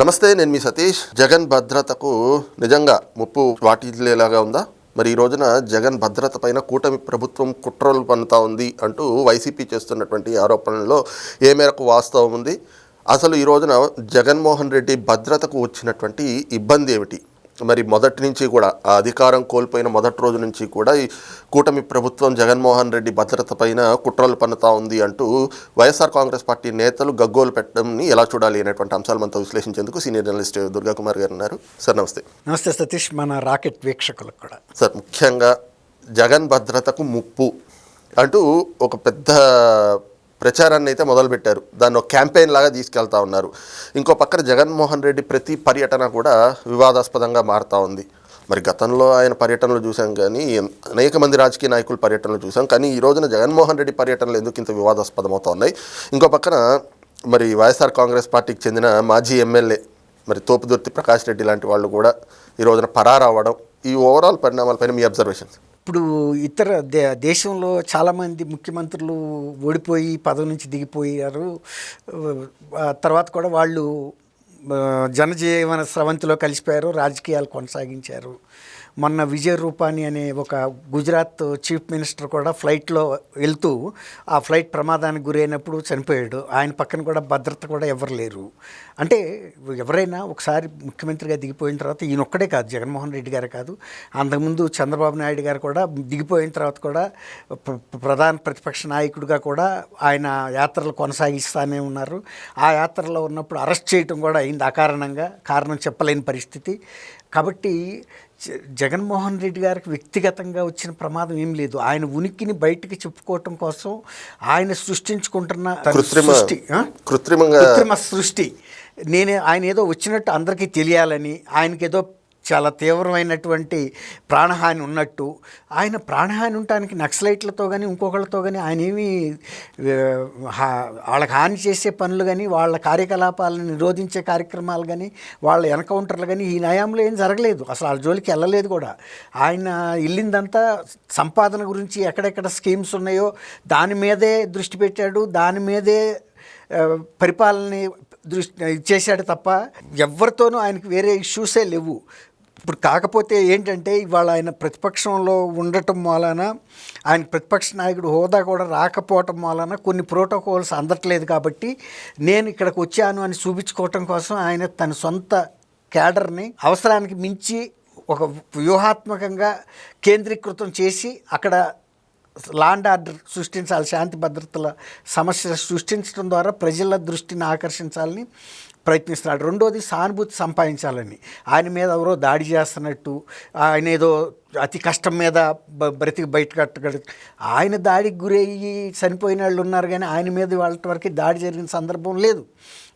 నమస్తే నేను మీ సతీష్. జగన్ భద్రతకు నిజంగా ముప్పు వాటిల్లేలాగా ఉందా? మరి ఈ రోజున జగన్ భద్రత పైన కూటమి ప్రభుత్వం కుట్రలు పన్నుతా ఉంది అంటూ వైసీపీ చేస్తున్నటువంటి ఆరోపణల్లో ఏ మేరకు వాస్తవం ఉంది? అసలు ఈ రోజున జగన్మోహన్ రెడ్డి భద్రతకు వచ్చినటువంటి ఇబ్బంది ఏమిటి? మరి మొదటి నుంచి కూడా ఆ అధికారం కోల్పోయిన మొదటి రోజు నుంచి కూడా ఈ కూటమి ప్రభుత్వం జగన్మోహన్ రెడ్డి భద్రత పైన కుట్రలు పన్నుతా ఉంది అంటూ వైఎస్ఆర్ కాంగ్రెస్ పార్టీ నేతలు గగ్గోలు పెట్టడంని ఎలా చూడాలి అనేటువంటి అంశాలు మనతో విశ్లేషించేందుకు సీనియర్ జర్నలిస్ట్ దుర్గా కుమార్ గారు ఉన్నారు. సార్ నమస్తే. నమస్తే సతీష్. మన రాకెట్ వీక్షకులకు కూడా. సార్ ముఖ్యంగా జగన్ భద్రతకు ముప్పు అంటూ ఒక పెద్ద ప్రచారాన్ని అయితే మొదలుపెట్టారు. దాన్ని ఒక క్యాంపెయిన్ లాగా తీసుకెళ్తా ఉన్నారు. ఇంకో పక్కన జగన్మోహన్ రెడ్డి ప్రతి పర్యటన కూడా వివాదాస్పదంగా మారుతూ ఉంది. మరి గతంలో ఆయన పర్యటనలు చూసాం కానీ అనేక మంది రాజకీయ నాయకుల పర్యటనలు చూసాం కానీ ఈ రోజున జగన్మోహన్ రెడ్డి పర్యటనలు ఎందుకు ఇంత వివాదాస్పదమవుతా ఉన్నాయి ఇంకో పక్కన మరి వైఎస్ఆర్ కాంగ్రెస్ పార్టీకి చెందిన మాజీ ఎమ్మెల్యే మరి తోపుదుర్తి ప్రకాష్ రెడ్డి లాంటి వాళ్ళు కూడా ఈ రోజున పరారవ్వడం ఈ ఓవరాల్ పరిణామాలపైన మీ అబ్జర్వేషన్స్? ఇప్పుడు ఇతర దే దేశంలో చాలామంది ముఖ్యమంత్రులు ఓడిపోయి పదవి నుంచి దిగిపోయారు. తర్వాత కూడా వాళ్ళు జనజీవన స్రవంతిలో కలిసిపోయారు రాజకీయాలు కొనసాగించారు. మొన్న విజయ్ రూపాని అనే ఒక గుజరాత్ చీఫ్ మినిస్టర్ కూడా ఫ్లైట్లో వెళ్తూ ఆ ఫ్లైట్ ప్రమాదానికి గురైనప్పుడు చనిపోయాడు. ఆయన పక్కన కూడా భద్రత కూడా ఎవరు లేరు. అంటే ఎవరైనా ఒకసారి ముఖ్యమంత్రిగా దిగిపోయిన తర్వాత ఈయనొక్కడే కాదు జగన్మోహన్ రెడ్డి గారే కాదు అంతకుముందు చంద్రబాబు నాయుడు గారు కూడా దిగిపోయిన తర్వాత కూడా ప్రధాన ప్రతిపక్ష నాయకుడిగా కూడా ఆయన యాత్రలు కొనసాగిస్తూనే ఉన్నారు. ఆ యాత్రలో ఉన్నప్పుడు అరెస్ట్ చేయటం కూడా అయింది అకారణంగా. కారణం చెప్పలేని పరిస్థితి. కాబట్టి జగన్మోహన్ రెడ్డి గారికి వ్యక్తిగతంగా వచ్చిన ప్రమాదం ఏం లేదు. ఆయన ఉనికిని బయటికి చెప్పుకోవటం కోసం ఆయన సృష్టించుకుంటున్న సృష్టి కృత్రిమ సృష్టి. నేనే ఆయన ఏదో వచ్చినట్టు అందరికీ తెలియాలని ఆయనకి ఏదో చాలా తీవ్రమైనటువంటి ప్రాణహాని ఉన్నట్టు. ఆయన ప్రాణహాని ఉండటానికి నక్సలైట్లతో కానీ ఇంకొకళ్ళతో కానీ ఆయన ఏమి హా- వాళ్ళకి హాని చేసే పనులు కానీ వాళ్ళ కార్యకలాపాలను నిరోధించే కార్యక్రమాలు కానీ వాళ్ళ ఎన్కౌంటర్లు కానీ ఈ నయాంలో ఏం జరగలేదు. అసలు వాళ్ళ జోలికి వెళ్ళలేదు కూడా. ఆయన వెళ్ళిందంతా సంపాదన గురించి ఎక్కడెక్కడ స్కీమ్స్ ఉన్నాయో దాని మీదే దృష్టి పెట్టాడు. దాని మీదే పరిపాలన దృష్టి చేశాడు తప్ప ఎవరితోనూ ఆయనకి వేరే ఇష్యూసే లేవు. ఇప్పుడు కాకపోతే ఏంటంటే ఇవాళ ఆయన ప్రతిపక్షంలో ఉండటం వలన ఆయన ప్రతిపక్ష నాయకుడు హోదా కూడా రాకపోవటం వలన కొన్ని ప్రోటోకాల్స్ అందట్లేదు కాబట్టి నేను ఇక్కడికి వచ్చాను అని చూపించుకోవటం కోసం ఆయన తన సొంత క్యాడర్ని అవసరానికి మించి ఒక వ్యూహాత్మకంగా కేంద్రీకృతం చేసి అక్కడ లాండ్ ఆర్డర్ సృష్టించాలి శాంతి భద్రతల సమస్య సృష్టించడం ద్వారా ప్రజల దృష్టిని ఆకర్షించాలని ప్రయత్నిస్తున్నాడు. రెండోది సానుభూతి సంపాదించాలని. ఆయన మీద ఎవరో దాడి చేస్తున్నట్టు ఆయన ఏదో అతి కష్టం మీద బ్రతికి బయట కట్టగడు ఆయన దాడికి గురయ్యి చనిపోయిన వాళ్ళు ఉన్నారు కానీ ఆయన మీద వాళ్ళ వరకు దాడి జరిగిన సందర్భం లేదు.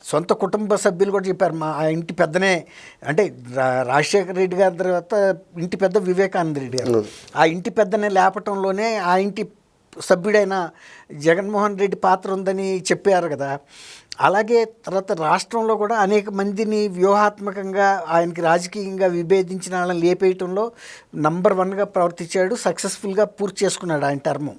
సొంత కుటుంబ సభ్యులు కూడా చెప్పారు మా ఆ ఇంటి పెద్దనే అంటే రా- రాజశేఖర రెడ్డి గారి తర్వాత ఇంటి పెద్ద వివేకానంద రెడ్డి గారు. ఆ ఇంటి పెద్దనే లేపటంలోనే ఆ ఇంటి సభ్యుడైన జగన్మోహన్ రెడ్డి పాత్ర ఉందని చెప్పారు కదా. అలాగే తర్వాత రాష్ట్రంలో కూడా అనేక మందిని వ్యూహాత్మకంగా ఆయనకి రాజకీయంగా విభేదించిన వాళ్ళని లేపేయటంలో నంబర్ వన్గా ప్రవర్తించాడు సక్సెస్ఫుల్గా పూర్తి చేసుకున్నాడు ఆయన టర్మ్.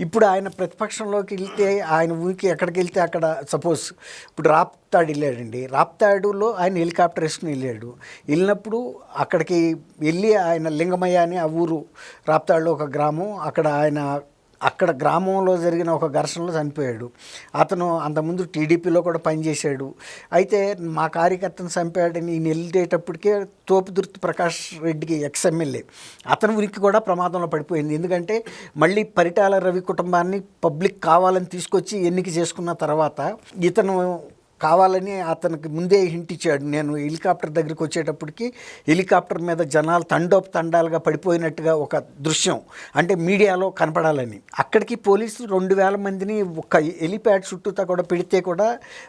ఇప్పుడు ఆయన ప్రతిపక్షంలోకి వెళ్తే ఆయన ఊరికి ఎక్కడికి వెళ్తే అక్కడ సపోజ్ ఇప్పుడు రాప్తాడు వెళ్ళాడండి. రాప్తాడులో ఆయన హెలికాప్టర్ వేసుకుని వెళ్ళాడు. వెళ్ళినప్పుడు అక్కడికి వెళ్ళి ఆయన లింగమయ్య అని ఆ ఊరు రాప్తాడులో ఒక గ్రామం అక్కడ ఆయన అక్కడ గ్రామంలో జరిగిన ఒక ఘర్షణలో చనిపోయాడు. అతను అంతకుముందు టీడీపీలో కూడా పనిచేశాడు. అయితే మా కార్యకర్తను చంపాడని నేను వెళ్ళేటప్పటికే తోపుదుర్తి ప్రకాష్ రెడ్డికి ఎక్స్ ఎమ్మెల్యే అతని ఉనికి కూడా ప్రమాదంలో పడిపోయింది. ఎందుకంటే మళ్ళీ పరిటాల రవి కుటుంబాన్ని పబ్లిక్ కావాలని తీసుకొచ్చి ఎన్నిక చేసుకున్న తర్వాత ఇతను కావాలని అతనికి ముందే హింట్ ఇచ్చాడు. నేను హెలికాప్టర్ దగ్గరికి వచ్చేటప్పటికి హెలికాప్టర్ మీద జనాలు తండోపు తండాలుగా పడిపోయినట్టుగా ఒక దృశ్యం అంటే మీడియాలో కనపడాలని. అక్కడికి పోలీసులు రెండు వేల మందిని ఒక హెలిప్యాడ్ చుట్టూతా కూడా పెడితే కూడా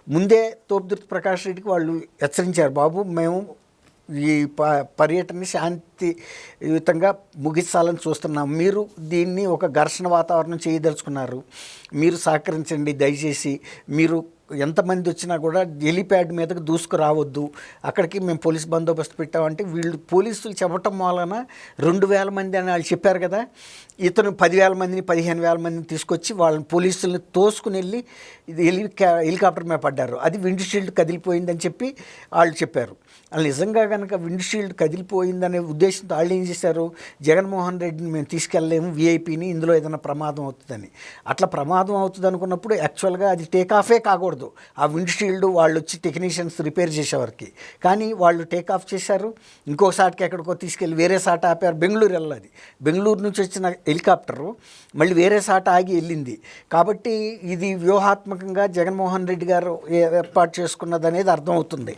ముందే తోపుదుర్తి ప్రకాష్ రెడ్డికి వాళ్ళు హెచ్చరించారు. బాబు మేము ఈ ప పర్యటన శాంతియుతంగా ముగించాలని చూస్తున్నాం. మీరు దీన్ని ఒక ఘర్షణ వాతావరణం చేయదలుచుకున్నారు. మీరు సహకరించండి దయచేసి. మీరు ఎంతమంది వచ్చినా కూడా హెలిప్యాడ్ మీదకి దూసుకురావద్దు. అక్కడికి మేము పోలీస్ బందోబస్తు పెట్టామంటే వీళ్ళు పోలీసులు చెప్పటం వలన రెండు వేల మంది అని వాళ్ళు చెప్పారు కదా ఇతను పదివేల మందిని పదిహేను వేల మందిని తీసుకొచ్చి వాళ్ళని పోలీసుల్ని తోసుకుని వెళ్ళి ఇది హెలికా హెలికాప్టర్ మీద పడ్డారు. అది విండ్ షీల్డ్ కదిలిపోయిందని చెప్పి వాళ్ళు చెప్పారు. అలా నిజంగా కనుక విండ్షీల్డ్ కదిలిపోయిందనే ఉద్దేశంతో వాళ్ళు ఏం చేశారు? జగన్మోహన్ రెడ్డిని మేము తీసుకెళ్ళలేము వీఐపీని ఇందులో ఏదైనా ప్రమాదం అవుతుందని. అట్లా ప్రమాదం అవుతుంది అనుకున్నప్పుడు యాక్చువల్గా అది టేక్ ఆఫే కాకూడదు. ఆ విండ్షీల్డ్ వాళ్ళు వచ్చి టెక్నీషియన్స్ రిపేర్ చేసేవారికి. కానీ వాళ్ళు టేక్ ఆఫ్ చేశారు. ఇంకో సాటికి ఎక్కడికో తీసుకెళ్ళి వేరే సాట ఆపారు. బెంగళూరు వెళ్ళాలి. బెంగళూరు నుంచి వచ్చిన హెలికాప్టరు మళ్ళీ వేరే సాట ఆగి వెళ్ళింది. కాబట్టి ఇది వ్యూహాత్మకంగా జగన్మోహన్ రెడ్డి గారు ఏ- ఏర్పాటు చేసుకున్నది అనేది అర్థమవుతుంది.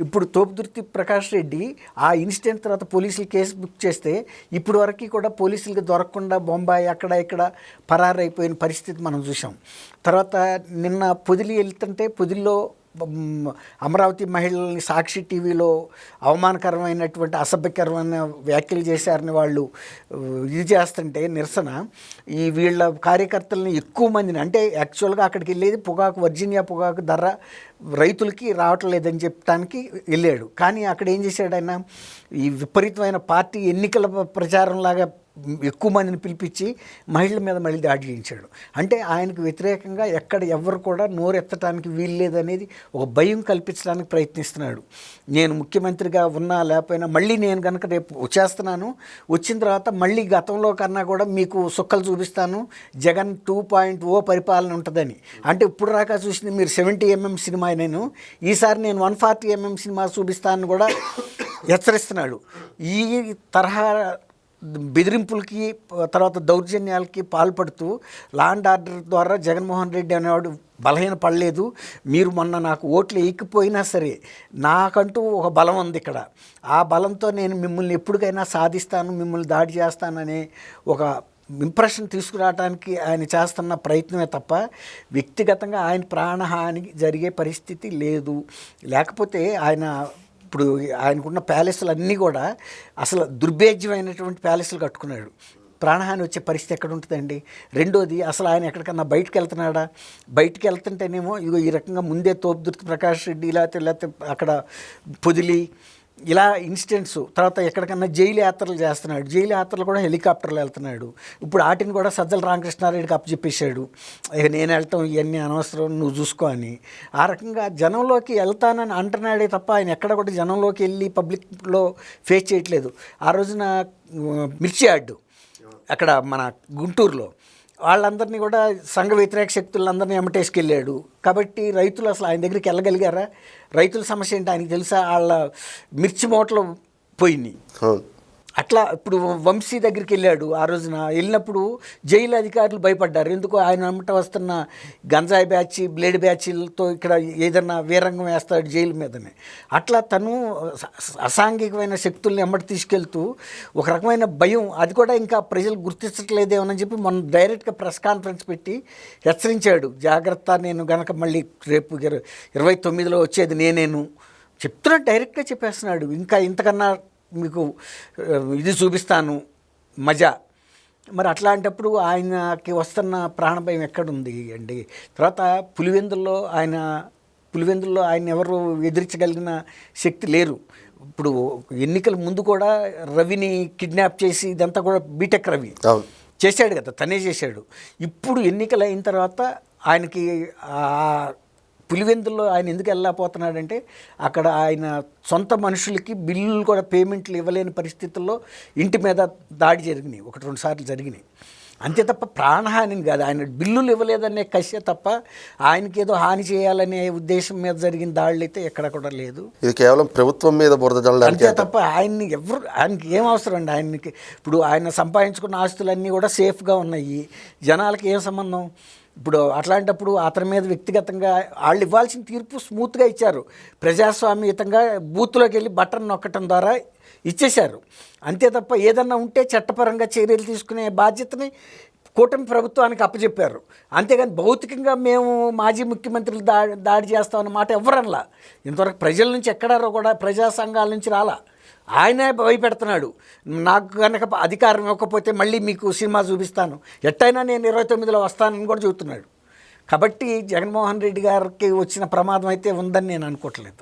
ఇప్పుడు తోపుదుర్తి ప్రకాష్ రెడ్డి ఆ ఇన్సిడెంట్ తర్వాత పోలీసులు కేసు బుక్ చేస్తే ఇప్పుడు వరకు కూడా పోలీసులకి దొరకకుండా బొంబాయి అక్కడ ఇక్కడ పరారైపోయిన పరిస్థితి మనం చూసాం తర్వాత నిన్న పొదిలి వెళ్తుంటే పొదిల్లో అమరావతి మహిళల్ని సాక్షి టీవీలో అవమానకరమైనటువంటి అసభ్యకరమైన వ్యాఖ్యలు చేశారని వాళ్ళు ఇది చేస్తుంటే నిరసన. ఈ వీళ్ళ కార్యకర్తలని ఎక్కువ మందిని అంటే యాక్చువల్గా అక్కడికి వెళ్ళేది పొగాకు వర్జీనియా పొగాకు ధర రైతులకి రావట్లేదని చెప్పడానికి వెళ్ళాడు. కానీ అక్కడ ఏం చేశాడు ఆయన? ఈ విపరీతమైన పార్టీ ఎన్నికల ప్రచారంలాగా ఎక్కువ మందిని పిలిపించి మహిళల మీద మళ్ళీ దాడి చేయించాడు. అంటే ఆయనకు వ్యతిరేకంగా ఎక్కడ ఎవరు కూడా నోరెత్తడానికి వీల్లేదనేది ఒక భయం కల్పించడానికి ప్రయత్నిస్తున్నాడు. నేను ముఖ్యమంత్రిగా ఉన్నా లేకపోయినా మళ్ళీ నేను కనుక రేపు వచ్చేస్తున్నాను వచ్చిన తర్వాత మళ్ళీ గతంలో కన్నా కూడా మీకు సుక్కలు చూపిస్తాను జగన్ టూ పాయింట్ ఓ పరిపాలన ఉంటుందని. అంటే ఇప్పుడు రాక చూసింది మీరు సెవెంటీ ఎంఎం సినిమా నేను ఈసారి నేను వన్ ఫార్టీ ఎంఎం సినిమా చూపిస్తానని కూడా హెచ్చరిస్తున్నాడు. ఈ తరహా బెదిరింపులకి తర్వాత దౌర్జన్యాలకి పాల్పడుతూ లా అండ్ ఆర్డర్ ద్వారా జగన్మోహన్ రెడ్డి అనేవాడు బలహీన పడలేదు. మీరు మొన్న నాకు ఓట్లు ఎక్కిపోయినా సరే నాకంటూ ఒక బలం ఉంది ఇక్కడ. ఆ బలంతో నేను మిమ్మల్ని ఎప్పటికైనా సాధిస్తాను మిమ్మల్ని దాడి చేస్తాననే ఒక ఇంప్రెషన్ తీసుకురావడానికి ఆయన చేస్తున్న ప్రయత్నమే తప్ప వ్యక్తిగతంగా ఆయన ప్రాణహాని జరిగే పరిస్థితి లేదు. లేకపోతే ఆయన ఇప్పుడు ఆయనకున్న ప్యాలెస్లు అన్నీ కూడా అసలు దుర్భేజ్యమైనటువంటి ప్యాలెస్లు కట్టుకున్నాడు. ప్రాణహాని వచ్చే పరిస్థితి ఎక్కడ ఉంటుందండి? రెండోది అసలు ఆయన ఎక్కడికన్నా బయటకు వెళ్తున్నాడా బయటికి వెళ్తుంటేనేమో ఇగో ఈ రకంగా ముందే తోపుదుర్తి ప్రకాష్ రెడ్డి లేకపోతే లేకపోతే అక్కడ పొదిలి ఇలా ఇన్సిడెంట్స్ తర్వాత ఎక్కడికన్నా జైలు యాత్రలు చేస్తున్నాడు. జైలు యాత్రలు కూడా హెలికాప్టర్లు వెళ్తున్నాడు. ఇప్పుడు వాటిని కూడా సజ్జల రామకృష్ణారెడ్డికి అప్పచెప్పేశాడు. ఇక నేను వెళ్తాం ఇవన్నీ అనవసరం నువ్వు చూసుకో అని. ఆ రకంగా జనంలోకి వెళ్తానని అంటున్నాడే తప్ప ఆయన ఎక్కడ కూడా జనంలోకి వెళ్ళి పబ్లిక్లో ఫేస్ చేయట్లేదు. ఆ రోజున మిర్చి యార్డు అక్కడ మన గుంటూరులో వాళ్ళందరినీ కూడా సంఘ వ్యతిరేక శక్తులందరినీ ఎమటేసుకెళ్ళాడు కాబట్టి రైతులు అసలు ఆయన దగ్గరికి వెళ్ళగలిగారా? రైతుల సమస్య ఏంటి? ఆయనకి తెలుసా? వాళ్ళ మిర్చి మూటలు పోయినాయి. అట్లా ఇప్పుడు వంశీ దగ్గరికి వెళ్ళాడు ఆ రోజున. వెళ్ళినప్పుడు జైలు అధికారులు భయపడ్డారు. ఎందుకు ఆయన అమ్మట వస్తున్న గంజాయి బ్యాచ్ బ్లేడ్ బ్యాచ్లతో ఇక్కడ ఏదన్నా వీరంగం వేస్తాడు జైలు మీదనే. అట్లా తను అసాంఘికమైన శక్తుల్ని అమ్మట తీసుకెళ్తూ ఒక రకమైన భయం. అది కూడా ఇంకా ప్రజలు గుర్తించట్లేదేమని చెప్పి మొన్న డైరెక్ట్గా ప్రెస్ కాన్ఫరెన్స్ పెట్టి హెచ్చరించాడు. జాగ్రత్త నేను గనక మళ్ళీ రేపు ఇరవై తొమ్మిదిలో వచ్చేది నేనేను. చెప్తున్నా డైరెక్ట్గా చెప్పేస్తున్నాడు. ఇంకా ఇంతకన్నా మీకు ఇది చూపిస్తాను మజా. మరి అట్లాంటప్పుడు ఆయనకి వస్తున్న ప్రాణభయం ఎక్కడుంది అండి? తర్వాత పులివెందుల్లో ఆయన పులివెందుల్లో ఆయన ఎవరు ఎదిరించగలిగిన శక్తి లేరు. ఇప్పుడు ఎన్నికల ముందు కూడా రవిని కిడ్నాప్ చేసి ఇదంతా కూడా బీటెక్ రవి. చేశాడు కదా తనే చేశాడు. ఇప్పుడు ఎన్నికలు అయిన తర్వాత ఆయనకి ఆ పులివెందుల్లో ఆయన ఎందుకు వెళ్ళకపోతున్నాడంటే అక్కడ ఆయన సొంత మనుషులకి బిల్లులు కూడా పేమెంట్లు ఇవ్వలేని పరిస్థితుల్లో ఇంటి మీద దాడి జరిగినాయి. ఒకటి రెండు సార్లు జరిగినాయి. అంతే తప్ప ప్రాణహానిని కాదు. ఆయన బిల్లులు ఇవ్వలేదనే కసే తప్ప ఆయనకి ఏదో హాని చేయాలనే ఉద్దేశం మీద జరిగిన దాడులు అయితే ఎక్కడ కూడా లేదు. ఇది కేవలం ప్రభుత్వం మీద బురద అంతే తప్ప ఆయన్ని ఎవరు ఆయనకి ఏం అవసరం అండి? ఆయనకి ఇప్పుడు ఆయన సంపాదించుకున్న ఆస్తులన్నీ కూడా సేఫ్గా ఉన్నాయి. జనాలకి ఏం సంబంధం? ఇప్పుడు అట్లాంటప్పుడు అతని మీద వ్యక్తిగతంగా వాళ్ళు ఇవ్వాల్సిన తీర్పు స్మూత్గా ఇచ్చారు. ప్రజాస్వామ్యతంగా బూత్లోకి వెళ్ళి బటన్ నొక్కటం ద్వారా ఇచ్చేశారు. అంతే తప్ప ఏదన్నా ఉంటే చట్టపరంగా చర్యలు తీసుకునే బాధ్యతని కూటమి ప్రభుత్వానికి అప్పచెప్పారు. అంతేగాని భౌతికంగా మేము మాజీ ముఖ్యమంత్రులు దాడి దాడి చేస్తామన్న మాట ఎవరనలా ఇంతవరకు ప్రజల నుంచి ఎక్కడారో కూడా ప్రజా సంఘాల నుంచి రాలా. ఆయనే భయపెడుతున్నాడు. నాకు కనుక అధికారం ఇవ్వకపోతే మళ్ళీ మీకు సినిమా చూపిస్తాను. ఎట్టయినా నేను ఇరవై తొమ్మిదిలో వస్తానని కూడా చెబుతున్నాడు కాబట్టి జగన్మోహన్ రెడ్డి గారికి వచ్చిన ప్రమాదం అయితే ఉందని నేను అనుకోవట్లేదు.